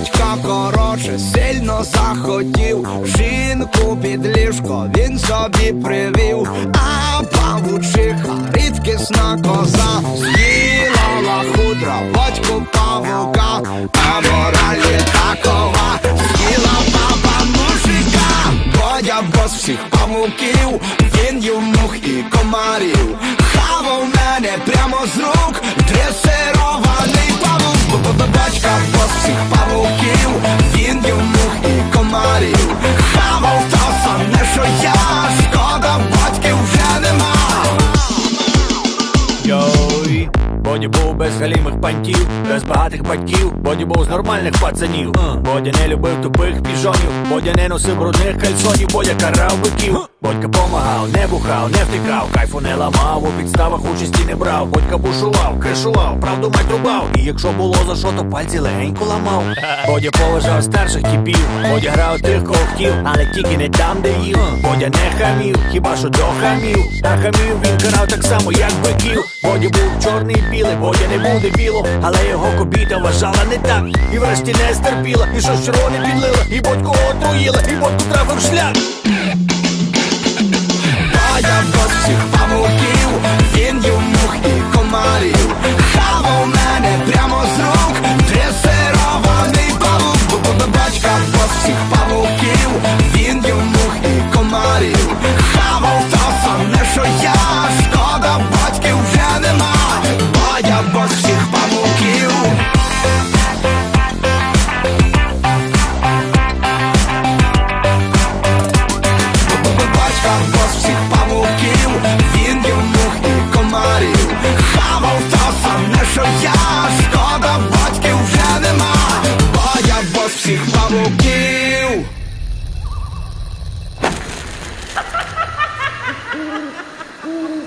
батька коротше сильно захотів. Жінку під ліжко він собі привів, а павучиха рідкісна коза. З'їла хутро батьку павука, а моралі такова. З'їла баба мужика, Бодя бос всіх павуків, він їв і комарів, хавав мене прямо з рук, дресирований павук, Бо батька бос всіх павуків, Йой, Боді був без галімих пантів, без багатих батьків, Боді був з нормальних пацанів. Бодя не любив тупих піжонів, Бодя не носив брудних кальсонів, Бодя карав биків. Бодька помагав, не бухав, не втикав, кайфу не ламав, у підставах участі не брав. Бодька бушував, кришував, правду мать рубав. І якщо було за що, то пальці легенько ламав. Бодя поважав старших типів, Бодя грав тих, кого хотів, але тільки не там, де їв. Бодя не хамів, хіба що до хамів. Та хамів він карав так само, як биків. Бодя був чорний білий, Бодя не був дебілом, але його кобіта вважала не так. І врешті не стерпіла, і щось червоне підлила, і бодьку отруїла, і бодьку трафив шлях. Ooh.